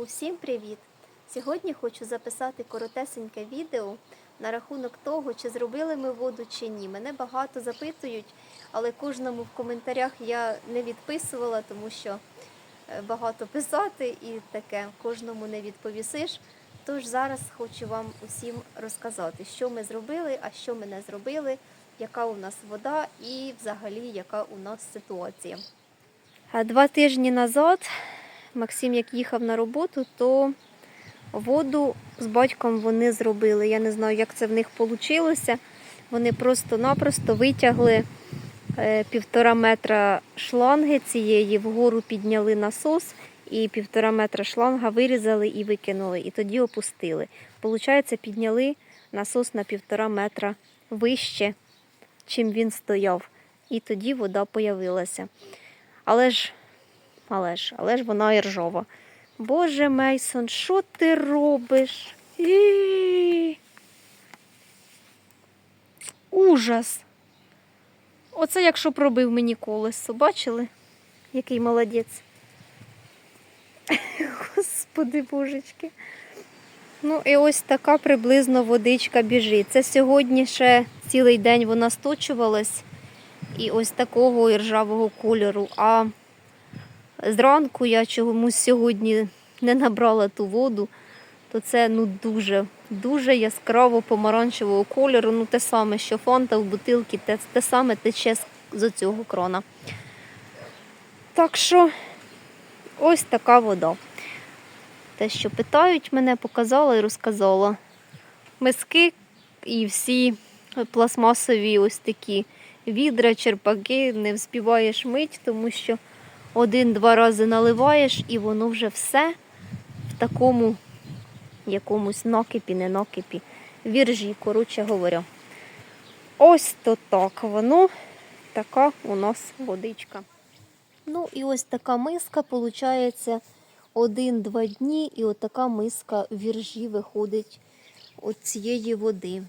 Усім привіт! Сьогодні хочу записати коротесеньке відео на рахунок того, чи зробили ми воду чи ні. Мене багато запитують, але кожному в коментарях я не відписувала, тому що е, багато писати і таке кожному не відповісиш. Тож зараз хочу вам усім розказати, що ми зробили, а що ми не зробили, яка у нас вода і взагалі яка у нас ситуація. Два тижні назад Максим, як їхав на роботу, то воду з батьком вони зробили. Я не знаю, як це в них вийшло. Вони просто-напросто витягли е, півтора метра шланги цієї, вгору підняли насос і півтора метра шланга вирізали і викинули, і тоді опустили. Получається, підняли насос на півтора метра вище, чим він стояв. І тоді вода появилася. Але ж але ж, але ж вона і ржова. Боже Мейсон, що ти робиш? І... Ужас. Оце якщо пробив мені колесо, бачили? Який молодець. Господи божечки. Ну і ось така приблизно водичка біжить. Це сьогодні ще цілий день вона сточувалась і ось такого іржавого кольору. А зранку я чомусь сьогодні не набрала ту воду, то це ну дуже, дуже яскраво помаранчевого кольору. Ну те саме, що фанта в бутилці, те, те саме тече з цього крона. Так що ось така вода. Те, що питають мене, показала і розказала. Миски і всі пластмасові ось такі відра, черпаки, не вспіваєш мить, тому що один-два рази наливаєш, і воно вже все в такому якомусь накипі, не накипі, віржі, коротше говоря. Ось то так воно, така у нас водичка. Ну і ось така миска, виходить, один-два дні, і отака миска віржі виходить от цієї води.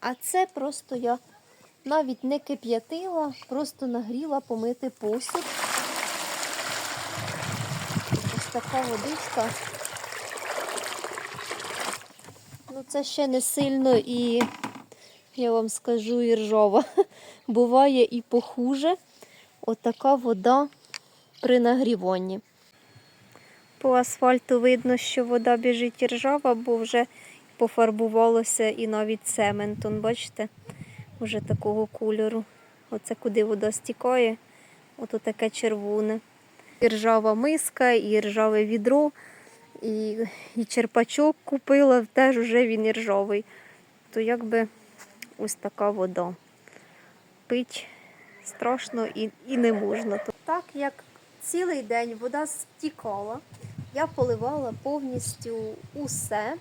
А це просто я навіть не кип'ятила, просто нагріла помити посуд. Ось така водичка. Ну, це ще не сильно і, я вам скажу, і ржова. Буває і похуже. Отака вода при нагріванні. По асфальту видно, що вода біжить і ржава, бо вже пофарбувалося і навіть цементом, бачите? Вже такого кольору. Оце куди вода стікає, ото таке червоне. І ржава миска, і ржаве відро, і, і черпачок купила, теж вже він і ржавий. То якби ось така вода. Пить страшно і, і не можна. Так як цілий день вода стікала, я поливала повністю усе.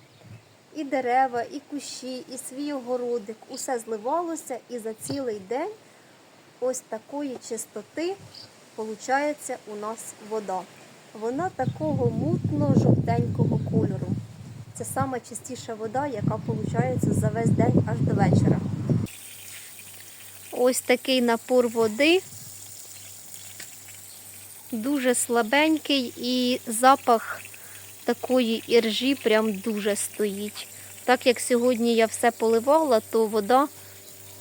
І дерева, і кущі, і свій огородик. Усе зливалося, і за цілий день ось такої чистоти виходить у нас вода. Вона такого мутно-жовтенького кольору. Це саме чистіша вода, яка виходить за весь день аж до вечора. Ось такий напор води. Дуже слабенький і запах такої іржі прям дуже стоїть. Так як сьогодні я все поливала, то вода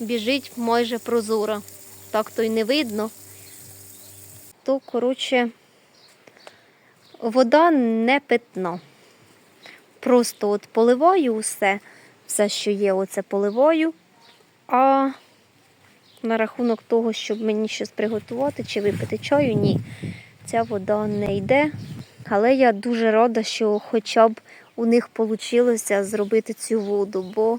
біжить майже прозора. Так то й не видно. То, коротше, вода не питна. Просто от поливаю усе, все, що є, оце поливаю. А на рахунок того, щоб мені щось приготувати чи випити чаю, ні, ця вода не йде. Але я дуже рада, що хоча б у них вийшло зробити цю воду, бо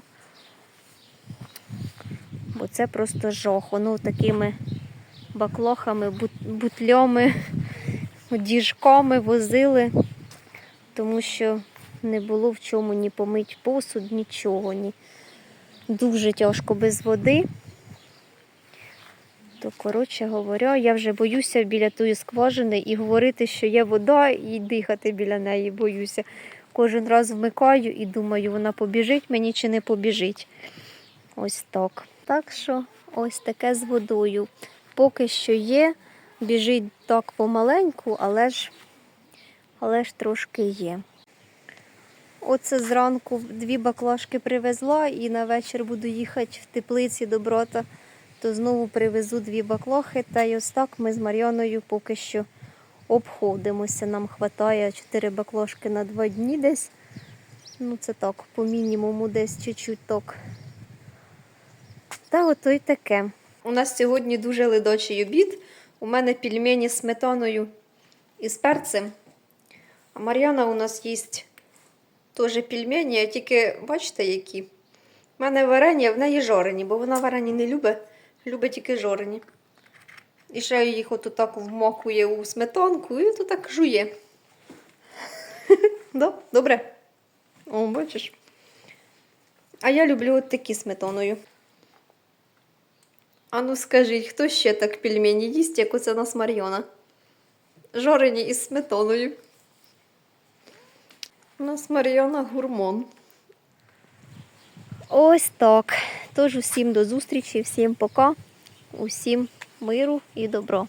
бо це просто жах. Воно такими баклохами, бутлями, діжками возили, тому що не було в чому ні помить посуд, нічого. Ні. Дуже тяжко без води. То, коротше говоря, я вже боюся біля тої скважини і говорити, що є вода, і дихати біля неї боюся. Кожен раз вмикаю і думаю, вона побіжить мені чи не побіжить. Ось так. Так що ось таке з водою. Поки що є, біжить так помаленьку, але ж але ж трошки є. Оце зранку дві баклажки привезла і на вечір буду їхати в теплиці до брата, то знову привезу дві баклахи. Та й ось так ми з Мар'яною поки що обходимося. Нам вистачає 4 баклажки на 2 дні десь. Ну, це так, по мінімуму десь чуть-чуть так. Та ото й таке. У нас сьогодні дуже ледачий обід. У мене пельмені з сметаною і з перцем. А Мар'яна у нас їсть теж пельмені, а тільки бачите, які. У мене варення, в неї жорені, бо вона варені не любить, любить тільки жорені. І ще їх от так вмокує у сметанку і то так жує. Добре? О, бачиш. А я люблю от такі сметаною. А ну скажіть, хто ще так пельмені їсть, як оце нас Мар'яна? Жорені із сметаною. У нас Мар'яна гурмон. Ось так. Тож усім до зустрічі, всім пока, усім миру і добро.